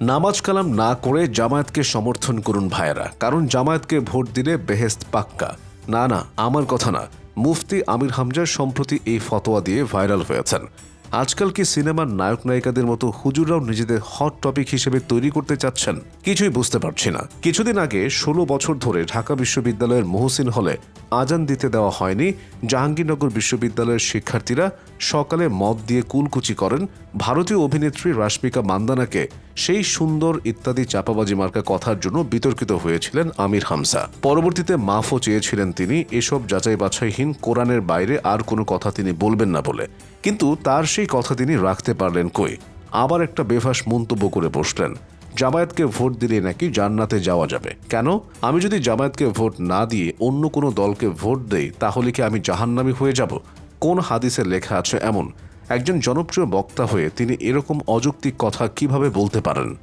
নামাজ কালাম না করে জামায়াতকে সমর্থন করুন ভাইয়েরা, কারণ জামায়াতকে ভোট দিলে বেহেস্ত পাক্কা। না না, আমার কথা না। মুফতি আমির হামজা সম্প্রতি এই ফতোয়া দিয়ে ভাইরাল হয়েছেন। আজকাল কি সিনেমার নায়ক নায়িকাদের মতো হুজুররাও নিজেদের হট টপিক হিসেবে তৈরি করতে চাচ্ছেন? কিছুই বুঝতে পারছি না। কিছুদিন আগে ষোলো বছর ধরে ঢাকা বিশ্ববিদ্যালয়ের মহসিন হলে আজান দিতে দেওয়া হয়নি। জাহাঙ্গীরনগর বিশ্ববিদ্যালয়ের শিক্ষার্থীরা সকালে মদ দিয়ে কুলকুচি করেন ভারতীয় অভিনেত্রী রাশমিকা মান্দানাকে। সেই সুন্দর ইত্যাদি চাপাবাজি মার্কা কথার জন্য বিতর্কিত হয়েছিলেন আমির হামসা পরবর্তীতে মাফও চেয়েছিলেন তিনি, এসব যাচাই বাছাইহীন কোরআনের বাইরে আর কোনো কথা তিনি বলবেন না বলে। কিন্তু তার সেই কথা তিনি রাখতে পারলেন কই? আবার একটা বেফাস মন্তব্য করে বসলেন। জামায়াতকে ভোট দিলে নাকি জান্নাতে যাওয়া যাবে। কেন? আমি যদি জামায়াতকে ভোট না দিয়ে অন্য কোনো দলকে ভোট দেই, তাহলে কি আমি জাহান্নামি হয়ে যাব? কোন হাদিসে লেখা আছে এমন? একজন জনপ্রিয় বক্তা হয়ে তিনি এরকম অযৌক্তিক কথা কীভাবে বলতে পারেন?